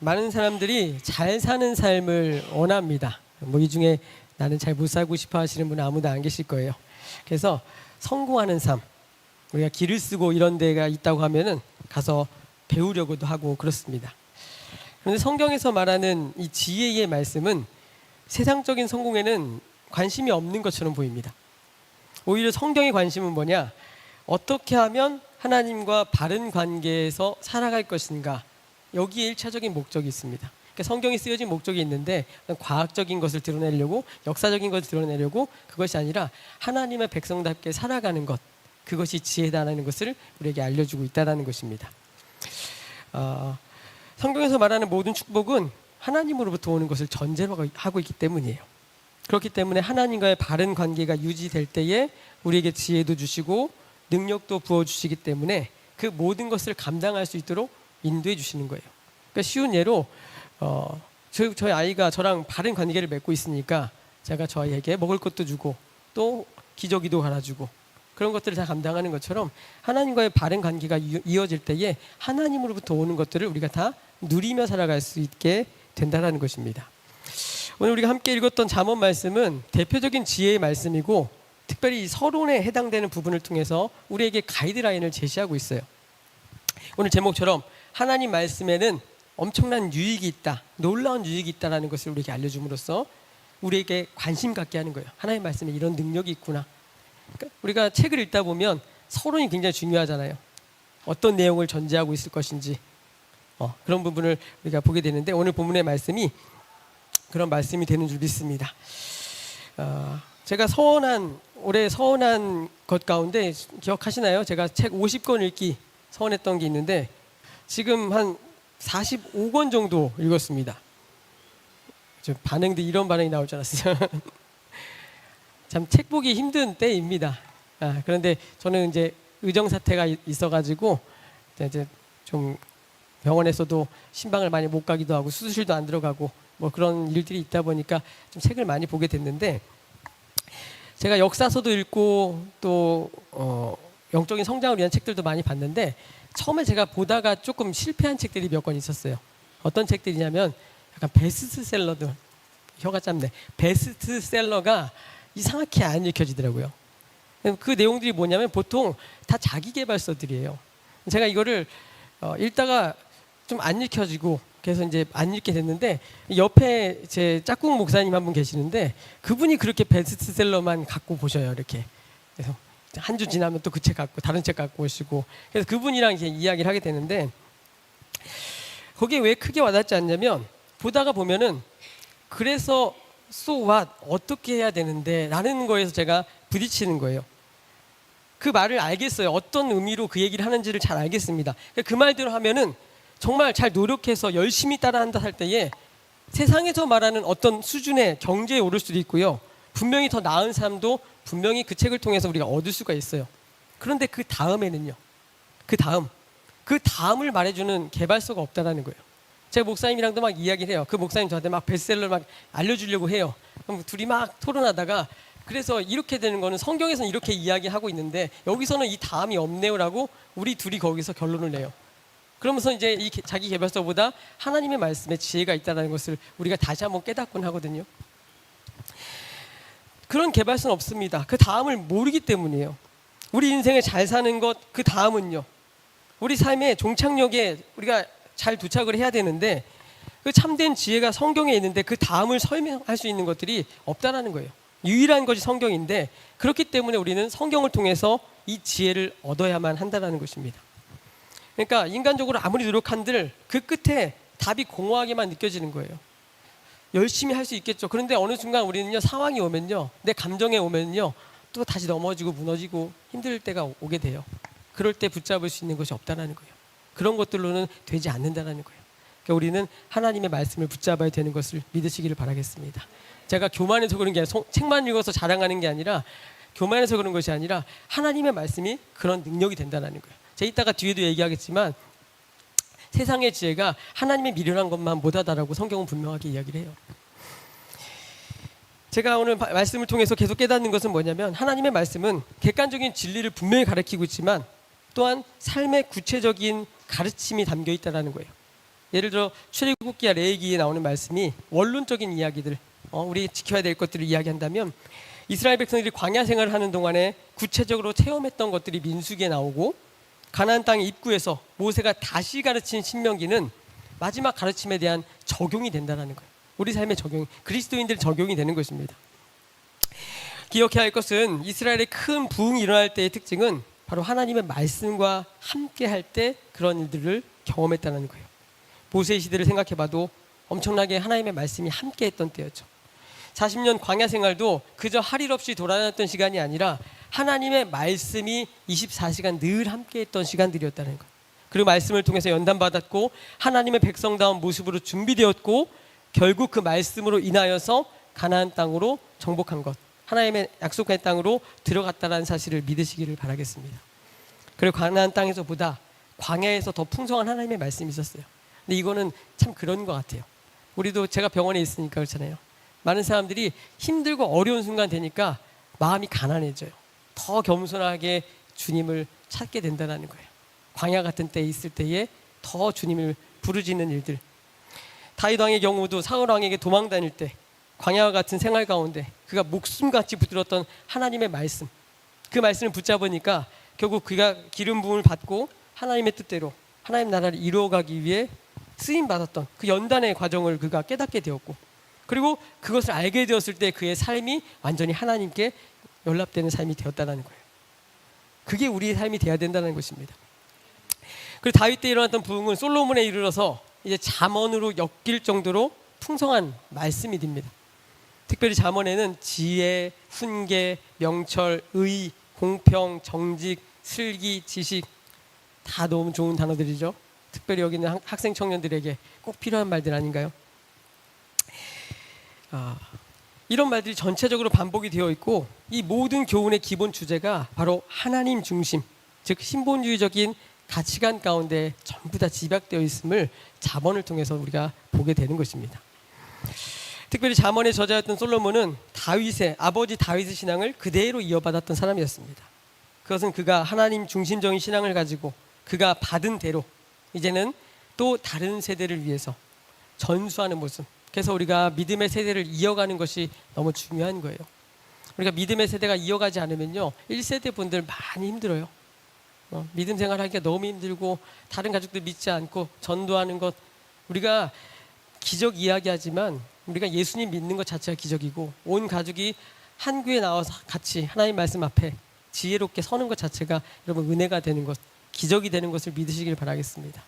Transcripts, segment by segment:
많은 사람들이 잘 사는 삶을 원합니다. 뭐 이 중에 나는 잘 못 살고 싶어 하시는 분은 아무도 안 계실 거예요. 그래서 성공하는 삶, 우리가 길을 쓰고 이런 데가 있다고 하면은 가서 배우려고도 하고 그렇습니다. 그런데 성경에서 말하는 이 지혜의 말씀은 세상적인 성공에는 관심이 없는 것처럼 보입니다. 오히려 성경의 관심은 뭐냐? 어떻게 하면 하나님과 바른 관계에서 살아갈 것인가? 여기에 일차적인 목적이 있습니다. 그러니까 성경이 쓰여진 목적이 있는데 과학적인 것을 드러내려고 역사적인 것을 드러내려고 그것이 아니라 하나님의 백성답게 살아가는 것 그것이 지혜다라는 것을 우리에게 알려주고 있다라는 것입니다. 어, 성경에서 말하는 모든 축복은 하나님으로부터 오는 것을 전제로 하고 있기 때문이에요. 그렇기 때문에 하나님과의 바른 관계가 유지될 때에 우리에게 지혜도 주시고 능력도 부어 주시기 때문에 그 모든 것을 감당할 수 있도록 인도해 주시는 거예요. 그러니까 쉬운 예로 어, 저희, 저희 아이가 저랑 바른 관계를 맺고 있으니까 제가 저 아이에게 먹을 것도 주고 또 기저귀도 갈아주고 그런 것들을 다 감당하는 것처럼 하나님과의 바른 관계가 이- 이어질 때에 하나님으로부터 오는 것들을 우리가 다 누리며 살아갈 수 있게 된다라는 것입니다. 오늘 우리가 함께 읽었던 잠언 말씀은 대표적인 지혜의 말씀이고 특별히 이 서론에 해당되는 부분을 통해서 우리에게 가이드라인을 제시하고 있어요. 오늘 제목처럼 하나님 말씀에는 엄청난 유익이 있다, 놀라운 유익이 있다라는 것을 우리에게 알려줌으로써 우리에게 관심 갖게 하는 거예요. 하나님 말씀에 이런 능력이 있구나. 그러니까 우리가 책을 읽다 보면 서론이 굉장히 중요하잖아요. 어떤 내용을 전제하고 있을 것인지 어, 그런 부분을 우리가 보게 되는데 오늘 본문의 말씀이 그런 말씀이 되는 줄 믿습니다. 어, 제가 서원한 올해 서원한 것 가운데 기억하시나요? 제가 책 50권 읽기 서원했던 게 있는데 지금 한 45권 정도 읽었습니다. 저 반응도 이런 반응이 나올 줄 알았어요. 참 책 보기 힘든 때입니다. 아, 그런데 저는 이제 의정 사태가 이- 있어가지고 이제 좀 병원에서도 신방을 많이 못 가기도 하고 수술도 안 들어가고 뭐 그런 일들이 있다 보니까 좀 책을 많이 보게 됐는데 제가 역사서도 읽고 또 어, 영적인 성장을 위한 책들도 많이 봤는데 처음에 제가 보다가 조금 실패한 책들이 몇 권 있었어요. 어떤 책들이냐면 약간 베스트셀러들 혀가 짧네. 베스트셀러가 이상하게 안 읽혀지더라고요. 그 내용들이 뭐냐면 보통 다 자기계발서들이에요. 제가 이거를 어, 읽다가 좀 안 읽혀지고 그래서 이제 안 읽게 됐는데 옆에 제 짝꿍 목사님 한 분 계시는데 그분이 그렇게 베스트셀러만 갖고 보셔요 이렇게 그래서 한 주 지나면 또 그 책 갖고 다른 책 갖고 오시고 그래서 그분이랑 이제 이야기를 하게 되는데 거기에 왜 크게 와닿지 않냐면 보다가 보면은 그래서 so what 어떻게 해야 되는데 라는 거에서 제가 부딪히는 거예요. 그 말을 알겠어요. 어떤 의미로 그 얘기를 하는지를 잘 알겠습니다. 그 말대로 하면은 정말 잘 노력해서 열심히 따라한다 할 때에 세상에서 말하는 어떤 수준의 경제에 오를 수도 있고요. 분명히 더 나은 삶도 분명히 그 책을 통해서 우리가 얻을 수가 있어요. 그런데 그 다음에는요. 그 다음. 그 다음을 말해주는 개발서가 없다라는 거예요. 제가 목사님이랑도 막 이야기를 해요. 그 목사님 저한테 막 베스트셀러 막 알려주려고 해요. 그럼 둘이 막 토론하다가 그래서 이렇게 되는 거는 성경에서는 이렇게 이야기하고 있는데 여기서는 이 다음이 없네요라고 우리 둘이 거기서 결론을 내요. 그러면서 이제 이 개- 자기 개발서보다 하나님의 말씀에 지혜가 있다는 것을 우리가 다시 한번 깨닫곤 하거든요. 그런 개발서는 없습니다. 그 다음을 모르기 때문이에요. 우리 인생을 잘 사는 것 그 다음은요. 우리 삶의 종착역에 우리가 잘 도착을 해야 되는데 그 참된 지혜가 성경에 있는데 그 다음을 설명할 수 있는 것들이 없다라는 거예요. 유일한 것이 성경인데 그렇기 때문에 우리는 성경을 통해서 이 지혜를 얻어야만 한다라는 것입니다. 그러니까 인간적으로 아무리 노력한들 그 끝에 답이 공허하게만 느껴지는 거예요. 열심히 할 수 있겠죠. 그런데 어느 순간 우리는요 상황이 오면요 내 감정에 오면요 또 다시 넘어지고 무너지고 힘들 때가 오게 돼요. 그럴 때 붙잡을 수 있는 것이 없다라는 거예요. 그런 것들로는 되지 않는다라는 거예요. 그러니까 우리는 하나님의 말씀을 붙잡아야 되는 것을 믿으시기를 바라겠습니다. 제가 교만해서 그런 게 아니라 성- 책만 읽어서 자랑하는 게 아니라 교만해서 그런 것이 아니라 하나님의 말씀이 그런 능력이 된다는 거예요. 제가 이따가 뒤에도 얘기하겠지만 세상의 지혜가 하나님의 미련한 것만 못하다라고 성경은 분명하게 이야기를 해요. 제가 오늘 바- 말씀을 통해서 계속 깨닫는 것은 뭐냐면 하나님의 말씀은 객관적인 진리를 분명히 가르치고 있지만 또한 삶의 구체적인 가르침이 담겨 있다라는 거예요. 예를 들어 출애굽기와 레위기에 나오는 말씀이 원론적인 이야기들, 어, 우리 지켜야 될 것들을 이야기한다면 이스라엘 백성들이 광야 생활을 하는 동안에 구체적으로 체험했던 것들이 민수기에 나오고 가나안 땅의 입구에서 모세가 다시 가르친 신명기는 마지막 가르침에 대한 적용이 된다는 거예요. 우리 삶의 적용, 그리스도인들 적용이 되는 것입니다. 기억해야 할 것은 이스라엘의 큰 부흥이 일어날 때의 특징은 바로 하나님의 말씀과 함께 할 때 그런 일들을 경험했다는 거예요. 모세의 시대를 생각해 봐도 엄청나게 하나님의 말씀이 함께 했던 때였죠. 40년 광야 생활도 그저 할 일 없이 돌아다녔던 시간이 아니라 하나님의 말씀이 24시간 늘 함께 했던 시간들이었다는 것. 그리고 말씀을 통해서 연단받았고 하나님의 백성다운 모습으로 준비되었고 결국 그 말씀으로 인하여서 가나안 땅으로 정복한 것. 하나님의 약속한 땅으로 들어갔다라는 사실을 믿으시기를 바라겠습니다. 그리고 가나안 땅에서 보다 광야에서 더 풍성한 하나님의 말씀이 있었어요. 근데 이거는 참 그런 것 같아요. 우리도 제가 병원에 있으니까 그렇잖아요. 많은 사람들이 힘들고 어려운 순간 되니까 마음이 가난해져요. 더 겸손하게 주님을 찾게 된다는 거예요. 광야 같은 때에 있을 때에 더 주님을 부르짖는 일들. 다윗 왕의 경우도 사울 왕에게 도망 다닐 때 광야와 같은 생활 가운데 그가 목숨같이 붙들었던 하나님의 말씀. 그 말씀을 붙잡으니까 결국 그가 기름 부음을 받고 하나님의 뜻대로 하나님 나라를 이루어가기 위해 쓰임 받았던 그 연단의 과정을 그가 깨닫게 되었고 그리고 그것을 알게 되었을 때 그의 삶이 완전히 하나님께 연락되는 삶이 되었다는 거예요. 그게 우리의 삶이 돼야 된다는 것입니다. 그리고 다윗 때 일어났던 부흥은 솔로몬에 이르러서 이제 잠언으로 엮일 정도로 풍성한 말씀이 됩니다. 특별히 잠언에는 지혜, 훈계, 명철, 의, 공평, 정직, 슬기, 지식 다 너무 좋은 단어들이죠. 특별히 여기 있는 학생 청년들에게 꼭 필요한 말들 아닌가요? 아, 이런 말들이 전체적으로 반복이 되어 있고 이 모든 교훈의 기본 주제가 바로 하나님 중심, 즉 신본주의적인 가치관 가운데 전부 다 집약되어 있음을 자본을 통해서 우리가 보게 되는 것입니다. 특별히 자문의 저자였던 솔로몬은 다윗의 아버지 다윗의 신앙을 그대로 이어받았던 사람이었습니다. 그것은 그가 하나님 중심적인 신앙을 가지고 그가 받은 대로 이제는 또 다른 세대를 위해서 전수하는 모습. 그래서 우리가 믿음의 세대를 이어가는 것이 너무 중요한 거예요. 우리가 믿음의 세대가 이어가지 않으면요, 1세대 분들 많이 힘들어요. 어, 믿음 생활하기가 너무 힘들고 다른 가족들 믿지 않고 전도하는 것 우리가 기적 이야기하지만 우리가 예수님 믿는 것 자체가 기적이고 온 가족이 한 교회 나와서 같이 하나님 말씀 앞에 지혜롭게 서는 것 자체가 여러분 은혜가 되는 것 기적이 되는 것을 믿으시길 바라겠습니다.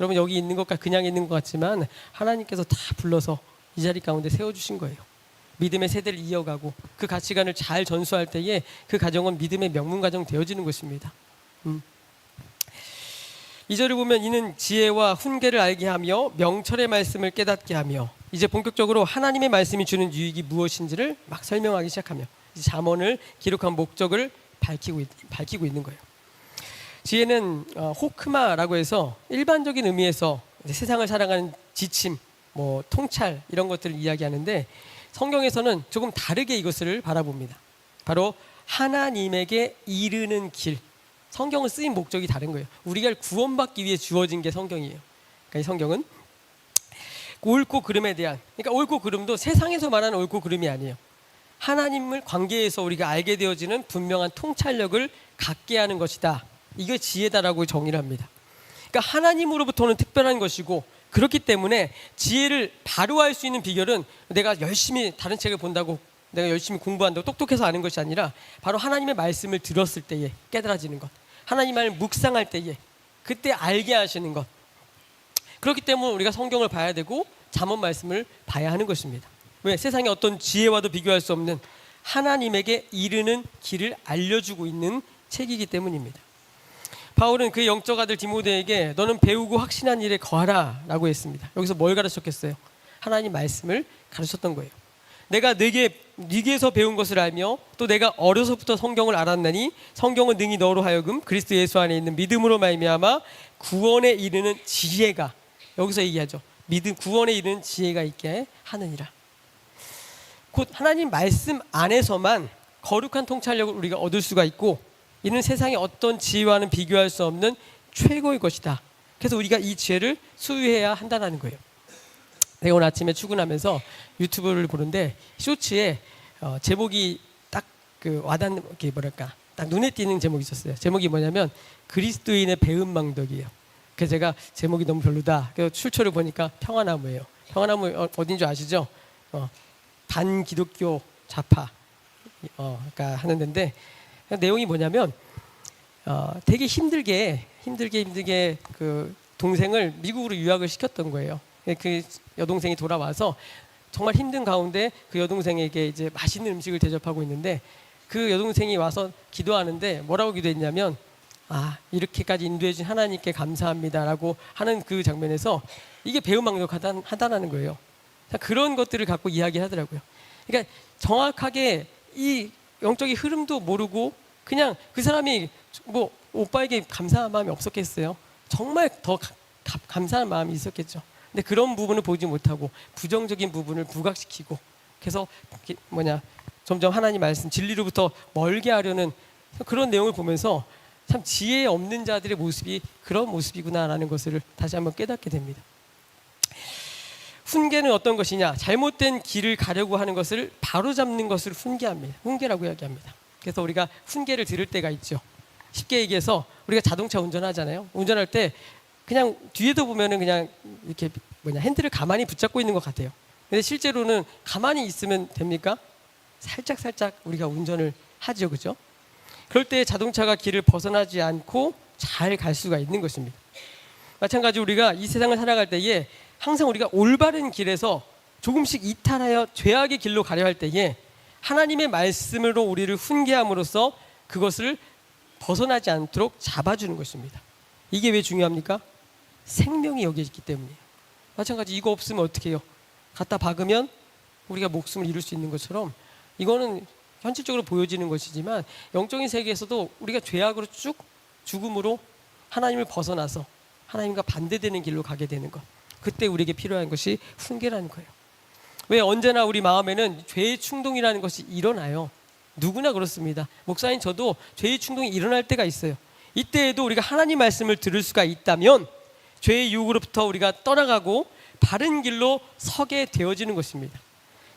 여러분 여기 있는 것과 그냥 있는 것 같지만 하나님께서 다 불러서 이 자리 가운데 세워주신 거예요. 믿음의 세대를 이어가고 그 가치관을 잘 전수할 때에 그 가정은 믿음의 명문 가정 되어지는 것입니다. 음. 이절을 보면 이는 지혜와 훈계를 알게 하며 명철의 말씀을 깨닫게 하며 이제 본격적으로 하나님의 말씀이 주는 유익이 무엇인지를 막 설명하기 시작하며 잠언을 기록한 목적을 밝히고 있, 밝히고 있는 거예요. 지혜는 어, 호크마라고 해서 일반적인 의미에서 세상을 살아가는 지침, 뭐 통찰 이런 것들을 이야기하는데 성경에서는 조금 다르게 이것을 바라봅니다. 바로 하나님에게 이르는 길. 성경을 쓰인 목적이 다른 거예요. 우리가 구원받기 위해 주어진 게 성경이에요. 그러니까 이 성경은 옳고 그름에 대한 그러니까 옳고 그름도 세상에서 말하는 옳고 그름이 아니에요. 하나님을 관계에서 우리가 알게 되어지는 분명한 통찰력을 갖게 하는 것이다. 이게 지혜다라고 정의를 합니다. 그러니까 하나님으로부터는 특별한 것이고 그렇기 때문에 지혜를 바로 할수 있는 비결은 내가 열심히 다른 책을 본다고 내가 열심히 공부한다고 똑똑해서 아는 것이 아니라 바로 하나님의 말씀을 들었을 때에 깨달아지는 것. 하나님 말 묵상할 때에 그때 알게 하시는 것. 그렇기 때문에 우리가 성경을 봐야 되고 잠언 말씀을 봐야 하는 것입니다. 왜? 세상에 어떤 지혜와도 비교할 수 없는 하나님에게 이르는 길을 알려주고 있는 책이기 때문입니다. 바울은 그의 영적 아들 디모데에게 너는 배우고 확신한 일에 거하라라고 했습니다. 여기서 뭘 가르쳤겠어요? 하나님 말씀을 가르쳤던 거예요. 내가 네게 네게서 배운 것을 알며 또 내가 어려서부터 성경을 알았나니 성경은 능히 너로 하여금 그리스도 예수 안에 있는 믿음으로 말미암아 구원에 이르는 지혜가 여기서 얘기하죠. 믿음 구원에 이르는 지혜가 있게 하느니라. 곧 하나님 말씀 안에서만 거룩한 통찰력을 우리가 얻을 수가 있고 이는 세상의 어떤 지혜와는 비교할 수 없는 최고의 것이다. 그래서 우리가 이 지혜를 수유해야 한다는 거예요. 내가 오늘 아침에 출근하면서 유튜브를 보는데 쇼츠에 어, 제목이 딱 그 와닿는 게 뭐랄까 딱 눈에 띄는 제목이 있었어요. 제목이 뭐냐면 그리스도인의 배은망덕이에요. 그래서 제가 제목이 너무 별로다. 그래서 출처를 보니까 평화나무예요. 평화나무 어, 어딘 줄 아시죠? 어, 반기독교 좌파 어, 그러니까 하는 데인데 그 내용이 뭐냐면 어, 되게 힘들게 힘들게 힘들게 그 동생을 미국으로 유학을 시켰던 거예요. 그 여동생이 돌아와서 정말 힘든 가운데 그 여동생에게 이제 맛있는 음식을 대접하고 있는데 그 여동생이 와서 기도하는데 뭐라고 기도했냐면 아 이렇게까지 인도해 준 하나님께 감사합니다라고 하는 그 장면에서 이게 배우망덕하다는 거예요. 자, 그런 것들을 갖고 이야기하더라고요. 그러니까 정확하게 이 영적인 흐름도 모르고 그냥 그 사람이 뭐 오빠에게 감사한 마음이 없었겠어요. 정말 더 가- 가- 감사한 마음이 있었겠죠. 근데 그런 부분을 보지 못하고 부정적인 부분을 부각시키고 그래서 뭐냐 점점 하나님 말씀 진리로부터 멀게 하려는 그런 내용을 보면서 참 지혜 없는 자들의 모습이 그런 모습이구나라는 것을 다시 한번 깨닫게 됩니다. 훈계는 어떤 것이냐? 잘못된 길을 가려고 하는 것을 바로잡는 것을 훈계합니다. 훈계라고 이야기합니다. 그래서 우리가 훈계를 들을 때가 있죠. 쉽게 얘기해서 우리가 자동차 운전하잖아요. 운전할 때 그냥 뒤에도 보면은 그냥 이렇게 뭐냐 핸들을 가만히 붙잡고 있는 것 같아요. 근데 실제로는 가만히 있으면 됩니까? 살짝 살짝 우리가 운전을 하죠, 그죠? 그럴 때 자동차가 길을 벗어나지 않고 잘 갈 수가 있는 것입니다. 마찬가지 우리가 이 세상을 살아갈 때에 항상 우리가 올바른 길에서 조금씩 이탈하여 죄악의 길로 가려 할 때에 하나님의 말씀으로 우리를 훈계함으로써 그것을 벗어나지 않도록 잡아주는 것입니다. 이게 왜 중요합니까? 생명이 여기에 있기 때문이에요. 마찬가지 이거 없으면 어떻게 해요? 갖다 박으면 우리가 목숨을 잃을 수 있는 것처럼 이거는 현실적으로 보여지는 것이지만 영적인 세계에서도 우리가 죄악으로 쭉 죽음으로 하나님을 벗어나서 하나님과 반대되는 길로 가게 되는 것. 그때 우리에게 필요한 것이 훈계라는 거예요. 왜 언제나 우리 마음에는 죄의 충동이라는 것이 일어나요. 누구나 그렇습니다. 목사님 저도 죄의 충동이 일어날 때가 있어요. 이때에도 우리가 하나님 말씀을 들을 수가 있다면 죄의 유혹으로부터 우리가 떠나가고 바른 길로 서게 되어지는 것입니다.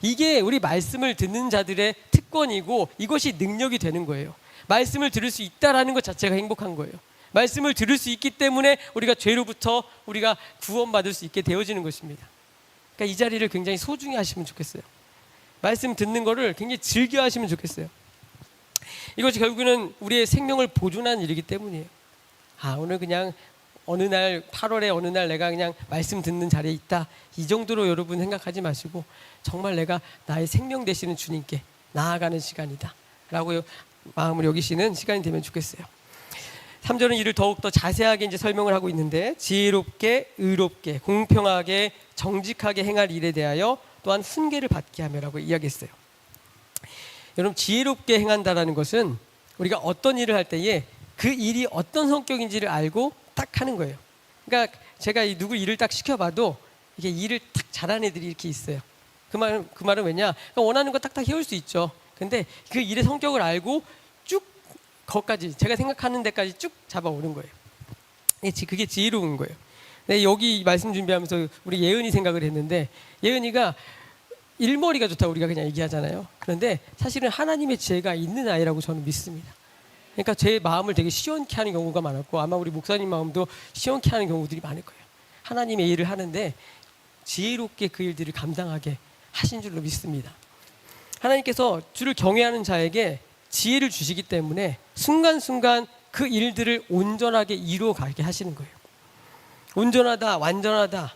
이게 우리 말씀을 듣는 자들의 특권이고 이것이 능력이 되는 거예요. 말씀을 들을 수 있다라는 것 자체가 행복한 거예요. 말씀을 들을 수 있기 때문에 우리가 죄로부터 우리가 구원받을 수 있게 되어지는 것입니다. 그러니까 이 자리를 굉장히 소중히 하시면 좋겠어요. 말씀 듣는 거를 굉장히 즐겨 하시면 좋겠어요. 이것이 결국에는 우리의 생명을 보존하는 일이기 때문이에요. 아, 오늘 그냥 어느 날 8월에 어느 날 내가 그냥 말씀 듣는 자리에 있다. 이 정도로 여러분 생각하지 마시고 정말 내가 나의 생명 되시는 주님께 나아가는 시간이다. 라고 마음을 여기시는 시간이 되면 좋겠어요. 3절은 이를 더욱 더 자세하게 이제 설명을 하고 있는데 지혜롭게 의롭게 공평하게 정직하게 행할 일에 대하여 또한 훈계를 받게 하며라고 이야기했어요. 여러분 지혜롭게 행한다라는 것은 우리가 어떤 일을 할 때에 그 일이 어떤 성격인지를 알고 딱 하는 거예요. 그러니까 제가 이 누구 일을 딱 시켜봐도 이게 일을 딱 잘하는 애들이 이렇게 있어요. 그 말은 그 말은 왜냐? 그러니까 원하는 거 딱딱 해올 수 있죠. 근데 그 일의 성격을 알고 쭉 거기까지 제가 생각하는 데까지 쭉 잡아오는 거예요. 지- 그게 지혜로운 거예요. 네, 여기 말씀 준비하면서 우리 예은이 생각을 했는데 예은이가 일머리가 좋다고 우리가 그냥 얘기하잖아요. 그런데 사실은 하나님의 지혜가 있는 아이라고 저는 믿습니다. 그러니까 제 마음을 되게 시원케 하는 경우가 많았고 아마 우리 목사님 마음도 시원케 하는 경우들이 많을 거예요. 하나님의 일을 하는데 지혜롭게 그 일들을 감당하게 하신 줄로 믿습니다. 하나님께서 주를 경외하는 자에게 지혜를 주시기 때문에 순간순간 그 일들을 온전하게 이루어 가게 하시는 거예요. 온전하다, 완전하다.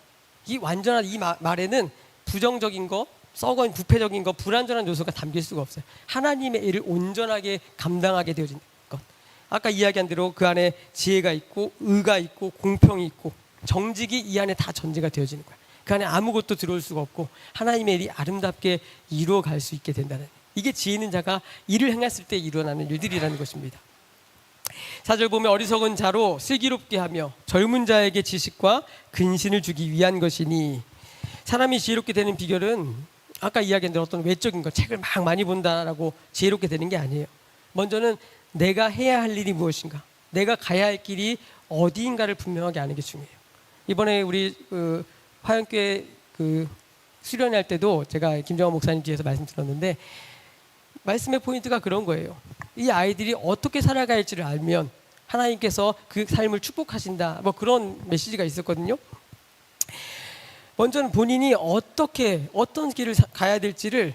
이 완전한 이 마- 말에는 부정적인 거, 썩은 부패적인 거, 불완전한 요소가 담길 수가 없어요. 하나님의 일을 온전하게 감당하게 되어진 것. 아까 이야기한 대로 그 안에 지혜가 있고 의가 있고 공평이 있고 정직이 이 안에 다 전제가 되어지는 거야. 그 안에 아무것도 들어올 수가 없고 하나님의 일이 아름답게 이루어 갈 수 있게 된다는 이게 지혜 있는 자가 일을 행했을 때 일어나는 일들이라는 것입니다. 사절 보면 어리석은 자로 슬기롭게 하며 젊은 자에게 지식과 근신을 주기 위한 것이니 사람이 지혜롭게 되는 비결은 아까 이야기한 대로 어떤 외적인 것 책을 막 많이 본다라고 지혜롭게 되는 게 아니에요. 먼저는 내가 해야 할 일이 무엇인가, 내가 가야 할 길이 어디인가를 분명하게 아는 게 중요해요. 이번에 우리 그 화영교회 그 수련할 때도 제가 김정환 목사님 뒤에서 말씀 들었는데 말씀의 포인트가 그런 거예요. 이 아이들이 어떻게 살아갈지를 알면 하나님께서 그 삶을 축복하신다. 뭐 그런 메시지가 있었거든요. 먼저는 본인이 어떻게 어떤 길을 사- 가야 될지를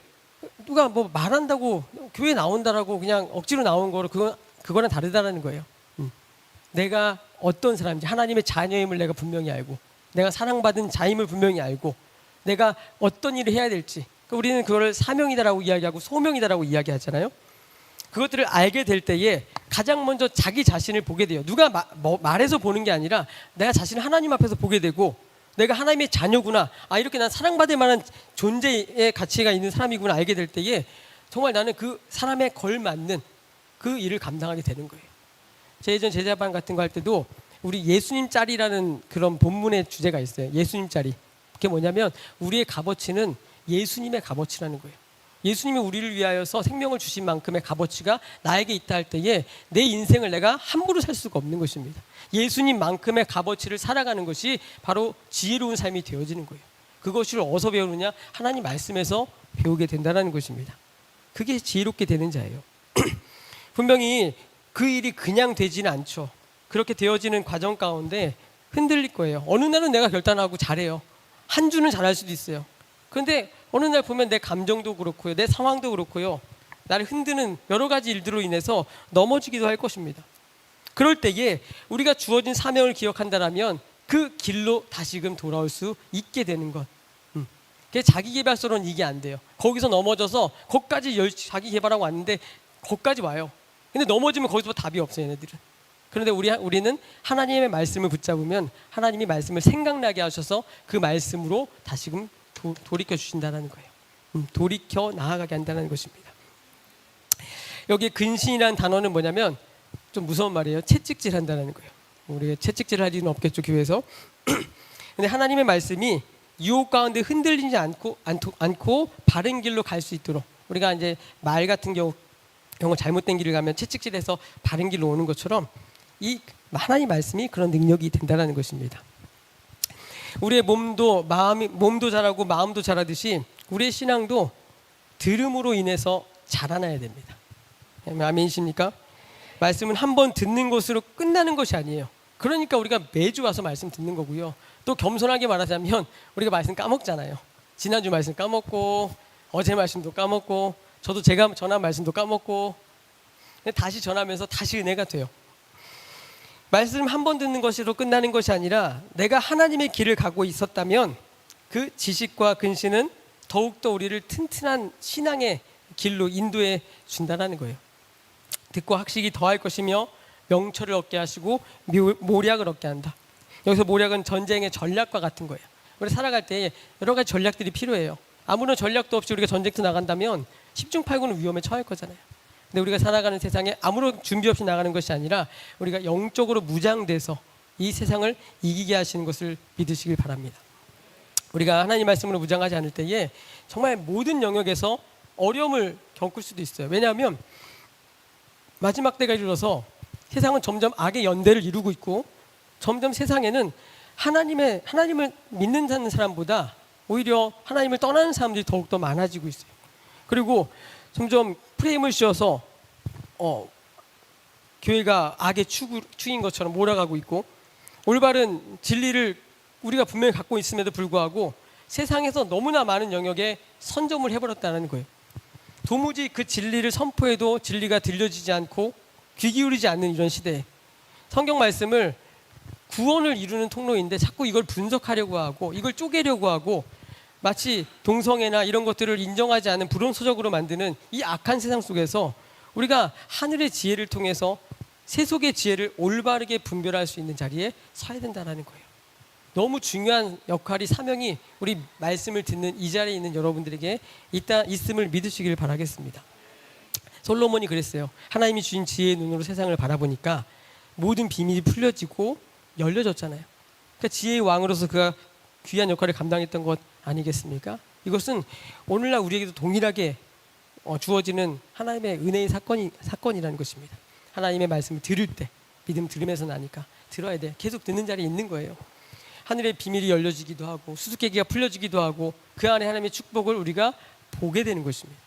누가 뭐 말한다고 교회 나온다라고 그냥 억지로 나온 거로 그건 그거랑 다르다라는 거예요. 음. 내가 어떤 사람인지 하나님의 자녀임을 내가 분명히 알고 내가 사랑받은 자임을 분명히 알고 내가 어떤 일을 해야 될지 우리는 그거를 사명이다라고 이야기하고 소명이다라고 이야기하잖아요. 그것들을 알게 될 때에 가장 먼저 자기 자신을 보게 돼요. 누가 마- 뭐 말해서 보는 게 아니라 내가 자신을 하나님 앞에서 보게 되고 내가 하나님의 자녀구나. 아 이렇게 난 사랑받을 만한 존재의 가치가 있는 사람이구나 알게 될 때에 정말 나는 그 사람에 걸맞는 그 일을 감당하게 되는 거예요. 제 예전 제자반 같은 거 할 때도 우리 예수님 짤이라는 그런 본문의 주제가 있어요. 예수님 짤이. 그게 뭐냐면 우리의 값어치는 예수님의 값어치라는 거예요. 예수님이 우리를 위하여서 생명을 주신 만큼의 값어치가 나에게 있다 할 때에 내 인생을 내가 함부로 살 수가 없는 것입니다. 예수님만큼의 값어치를 살아가는 것이 바로 지혜로운 삶이 되어지는 거예요. 그것을 어디서 배우느냐? 하나님 말씀에서 배우게 된다는 것입니다. 그게 지혜롭게 되는 자예요. 분명히 그 일이 그냥 되지는 않죠. 그렇게 되어지는 과정 가운데 흔들릴 거예요. 어느 날은 내가 결단하고 잘해요. 한 주는 잘할 수도 있어요. 그런데 어느 날 보면 내 감정도 그렇고요. 내 상황도 그렇고요. 나를 흔드는 여러 가지 일들로 인해서 넘어지기도 할 것입니다. 그럴 때에 우리가 주어진 사명을 기억한다라면 그 길로 다시금 돌아올 수 있게 되는 것. 음. 그게 자기 개발서로는 이게 안 돼요. 거기서 넘어져서 거기까지 열, 자기 개발하고 왔는데 거기까지 와요. 근데 넘어지면 거기서 답이 없어요, 얘네들은. 그런데 우리 우리는 하나님의 말씀을 붙잡으면 하나님이 말씀을 생각나게 하셔서 그 말씀으로 다시금 도, 돌이켜 주신다는 거예요. 음, 돌이켜 나아가게 한다는 것입니다. 여기 근신이라는 단어는 뭐냐면 좀 무서운 말이에요. 채찍질 한다는 거예요. 우리가 채찍질 할 일은 없겠죠 교회에서. 근데 하나님의 말씀이 유혹 가운데 흔들리지 않고 않고, 바른 길로 갈 수 있도록 우리가 이제 말 같은 경우 경우 잘못된 길을 가면 채찍질해서 바른 길로 오는 것처럼 이 하나님 말씀이 그런 능력이 된다는 것입니다. 우리의 몸도 마음이 몸도 자라고 마음도 자라듯이 우리의 신앙도 들음으로 인해서 자라나야 됩니다. 아멘이십니까? 말씀은 한 번 듣는 것으로 끝나는 것이 아니에요. 그러니까 우리가 매주 와서 말씀 듣는 거고요. 또 겸손하게 말하자면 우리가 말씀 까먹잖아요. 지난주 말씀 까먹고 어제 말씀도 까먹고 저도 제가 전한 말씀도 까먹고 다시 전하면서 다시 은혜가 돼요. 말씀 한 번 듣는 것으로 끝나는 것이 아니라 내가 하나님의 길을 가고 있었다면 그 지식과 근신은 더욱더 우리를 튼튼한 신앙의 길로 인도해 준다는 거예요. 듣고 학식이 더할 것이며 명철을 얻게 하시고 묘- 모략을 얻게 한다. 여기서 모략은 전쟁의 전략과 같은 거예요. 우리 살아갈 때 여러 가지 전략들이 필요해요. 아무런 전략도 없이 우리가 전쟁터 나간다면 10중 8구는 위험에 처할 거잖아요. 근데 우리가 살아가는 세상에 아무런 준비 없이 나가는 것이 아니라 우리가 영적으로 무장돼서 이 세상을 이기게 하시는 것을 믿으시길 바랍니다. 우리가 하나님 말씀으로 무장하지 않을 때에 정말 모든 영역에서 어려움을 겪을 수도 있어요. 왜냐하면 마지막 때가 이르러서 세상은 점점 악의 연대를 이루고 있고 점점 세상에는 하나님의 하나님을 믿는 사람보다 오히려 하나님을 떠나는 사람들이 더욱 더 많아지고 있어요. 그리고 점점 프레임을 씌워서 어, 교회가 악의 축, 축인 것처럼 몰아가고 있고 올바른 진리를 우리가 분명히 갖고 있음에도 불구하고 세상에서 너무나 많은 영역에 선점을 해버렸다는 거예요. 도무지 그 진리를 선포해도 진리가 들려지지 않고 귀 기울이지 않는 이런 시대에 성경 말씀을 구원을 이루는 통로인데 자꾸 이걸 분석하려고 하고 이걸 쪼개려고 하고 마치 동성애나 이런 것들을 인정하지 않은 불온소적으로 만드는 이 악한 세상 속에서 우리가 하늘의 지혜를 통해서 세속의 지혜를 올바르게 분별할 수 있는 자리에 서야 된다는 거예요. 너무 중요한 역할이 사명이 우리 말씀을 듣는 이 자리에 있는 여러분들에게 있다 있음을 믿으시길 바라겠습니다. 솔로몬이 그랬어요. 하나님이 주신 지혜의 눈으로 세상을 바라보니까 모든 비밀이 풀려지고 열려졌잖아요. 그러니까 지혜의 왕으로서 그가 귀한 역할을 감당했던 것 아니겠습니까? 이것은 오늘날 우리에게도 동일하게 어, 주어지는 하나님의 은혜의 사건이 사건이라는 것입니다. 하나님의 말씀을 들을 때 믿음 들으면서 나니까 들어야 돼. 계속 듣는 자리에 있는 거예요. 하늘의 비밀이 열려지기도 하고 수수께끼가 풀려지기도 하고 그 안에 하나님의 축복을 우리가 보게 되는 것입니다.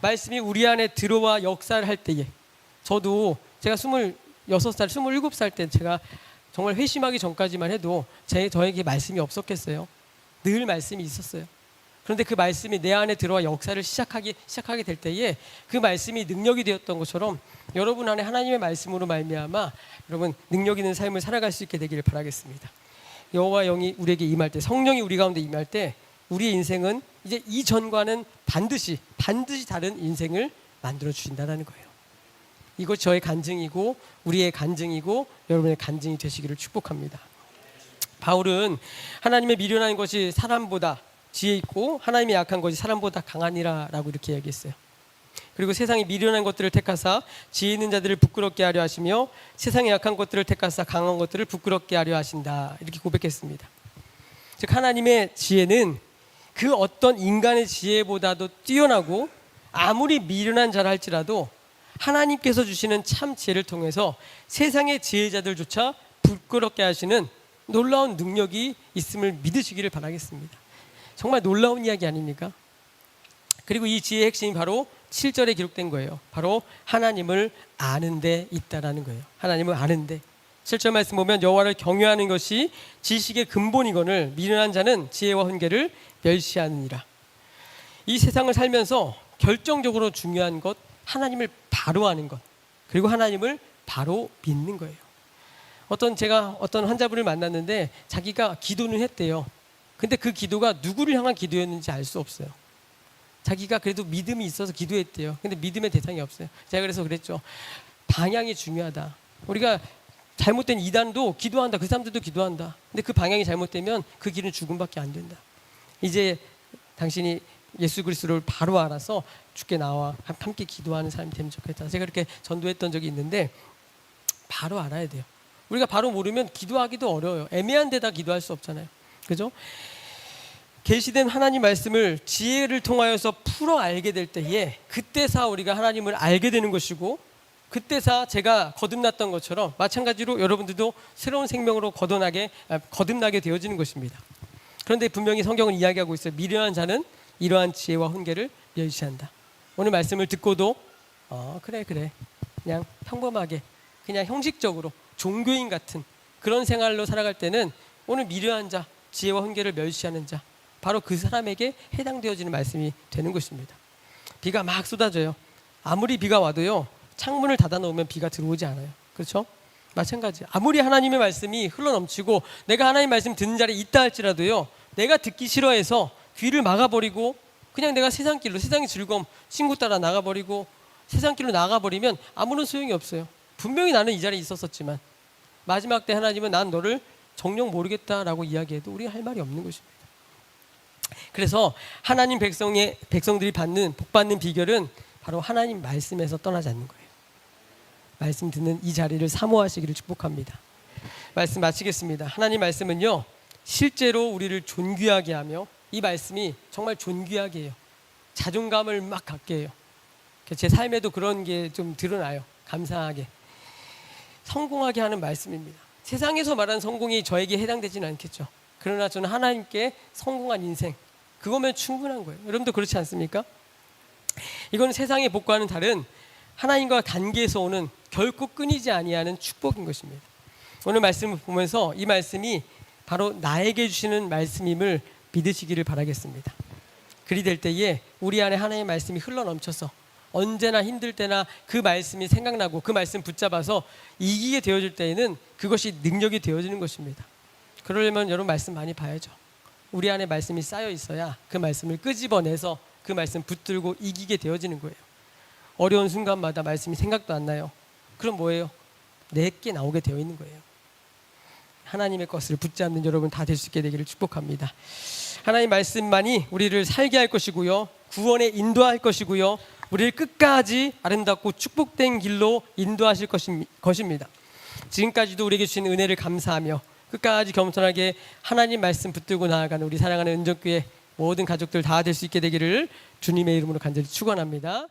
말씀이 우리 안에 들어와 역사를 할 때에 저도 제가 26살, 27살 때 제가 정말 회심하기 전까지만 해도 제 저에게 말씀이 없었겠어요. 늘 말씀이 있었어요. 그런데 그 말씀이 내 안에 들어와 역사를 시작하기 시작하게 될 때에 그 말씀이 능력이 되었던 것처럼 여러분 안에 하나님의 말씀으로 말미암아 여러분 능력 있는 삶을 살아갈 수 있게 되기를 바라겠습니다. 여호와 영이 우리에게 임할 때 성령이 우리 가운데 임할 때 우리의 인생은 이제 이전과는 반드시 반드시 다른 인생을 만들어 주신다라는 거예요. 이것 저의 간증이고 우리의 간증이고 여러분의 간증이 되시기를 축복합니다. 바울은 하나님의 미련한 것이 사람보다 지혜 있고 하나님의 약한 것이 사람보다 강하니라라고 이렇게 얘기했어요. 그리고 세상이 미련한 것들을 택하사 지혜 있는 자들을 부끄럽게 하려 하시며 세상의 약한 것들을 택하사 강한 것들을 부끄럽게 하려 하신다. 이렇게 고백했습니다. 즉 하나님의 지혜는 그 어떤 인간의 지혜보다도 뛰어나고 아무리 미련한 자라 할지라도 하나님께서 주시는 참 지혜를 통해서 세상의 지혜자들조차 부끄럽게 하시는 놀라운 능력이 있음을 믿으시기를 바라겠습니다. 정말 놀라운 이야기 아닙니까? 그리고 이 지혜의 핵심이 바로 7절에 기록된 거예요. 바로 하나님을 아는 데 있다라는 거예요. 하나님을 아는 데. 7절 말씀 보면 여호와를 경외하는 것이 지식의 근본이거늘 미련한 자는 지혜와 훈계를 멸시하느니라. 이 세상을 살면서 결정적으로 중요한 것 하나님을 바로 아는 것 그리고 하나님을 바로 믿는 거예요. 어떤 제가 어떤 환자분을 만났는데 자기가 기도는 했대요. 근데 그 기도가 누구를 향한 기도였는지 알 수 없어요. 자기가 그래도 믿음이 있어서 기도했대요. 근데 믿음의 대상이 없어요. 제가 그래서 그랬죠. 방향이 중요하다. 우리가 잘못된 이단도 기도한다. 그 사람들도 기도한다. 근데 그 방향이 잘못되면 그 길은 죽음밖에 안 된다. 이제 당신이 예수 그리스도를 바로 알아서 죽게 나와 함께 기도하는 사람이 되면 좋겠다. 제가 그렇게 전도했던 적이 있는데 바로 알아야 돼요. 우리가 바로 모르면 기도하기도 어려워요. 애매한 데다 기도할 수 없잖아요. 그죠? 계시된 하나님 말씀을 지혜를 통하여서 풀어 알게 될 때에 그때사 우리가 하나님을 알게 되는 것이고 그때사 제가 거듭났던 것처럼 마찬가지로 여러분들도 새로운 생명으로 거듭나게 아, 거듭나게 되어지는 것입니다. 그런데 분명히 성경은 이야기하고 있어요. 미련한 자는 이러한 지혜와 훈계를 멸시한다. 오늘 말씀을 듣고도 어 그래 그래 그냥 평범하게 그냥 형식적으로 종교인 같은 그런 생활로 살아갈 때는 오늘 미련한 자 지혜와 훈계를 멸시하는 자 바로 그 사람에게 해당되어지는 말씀이 되는 것입니다. 비가 막 쏟아져요. 아무리 비가 와도요 창문을 닫아 놓으면 비가 들어오지 않아요. 그렇죠? 마찬가지. 아무리 하나님의 말씀이 흘러 넘치고 내가 하나님 말씀 듣는 자리에 있다 할지라도요 내가 듣기 싫어해서 귀를 막아버리고 그냥 내가 세상 길로 세상의 즐거움 친구 따라 나가버리고 세상 길로 나가버리면 아무런 소용이 없어요. 분명히 나는 이 자리에 있었었지만 마지막 때 하나님은 난 너를 정녕 모르겠다라고 이야기해도 우리가 할 말이 없는 것입니다. 그래서 하나님 백성의 백성들이 받는 복 받는 비결은 바로 하나님 말씀에서 떠나지 않는 거예요. 말씀 듣는 이 자리를 사모하시기를 축복합니다. 말씀 마치겠습니다. 하나님 말씀은요 실제로 우리를 존귀하게 하며 이 말씀이 정말 존귀하게 해요. 자존감을 막 갖게 해요. 제 삶에도 그런 게 좀 드러나요. 감사하게. 성공하게 하는 말씀입니다. 세상에서 말하는 성공이 저에게 해당되지는 않겠죠. 그러나 저는 하나님께 성공한 인생 그거면 충분한 거예요. 여러분도 그렇지 않습니까? 이건 세상의 복과는 다른 하나님과 관계에서 오는 결코 끊이지 아니하는 축복인 것입니다. 오늘 말씀을 보면서 이 말씀이 바로 나에게 주시는 말씀임을 믿으시기를 바라겠습니다. 그리 될 때에 우리 안에 하나님의 말씀이 흘러 넘쳐서 언제나 힘들 때나 그 말씀이 생각나고 그 말씀 붙잡아서 이기게 되어질 때에는 그것이 능력이 되어지는 것입니다. 그러려면 여러분 말씀 많이 봐야죠. 우리 안에 말씀이 쌓여 있어야 그 말씀을 끄집어내서 그 말씀 붙들고 이기게 되어지는 거예요. 어려운 순간마다 말씀이 생각도 안 나요. 그럼 뭐예요? 내게 나오게 되어 있는 거예요. 하나님의 것을 붙잡는 여러분 다 될 수 있게 되기를 축복합니다. 하나님 말씀만이 우리를 살게 할 것이고요. 구원에 인도할 것이고요. 우리를 끝까지 아름답고 축복된 길로 인도하실 것입니다. 지금까지도 우리에게 주신 은혜를 감사하며 끝까지 겸손하게 하나님 말씀 붙들고 나아가는 우리 사랑하는 은정교회 모든 가족들 다 될 수 있게 되기를 주님의 이름으로 간절히 축원합니다.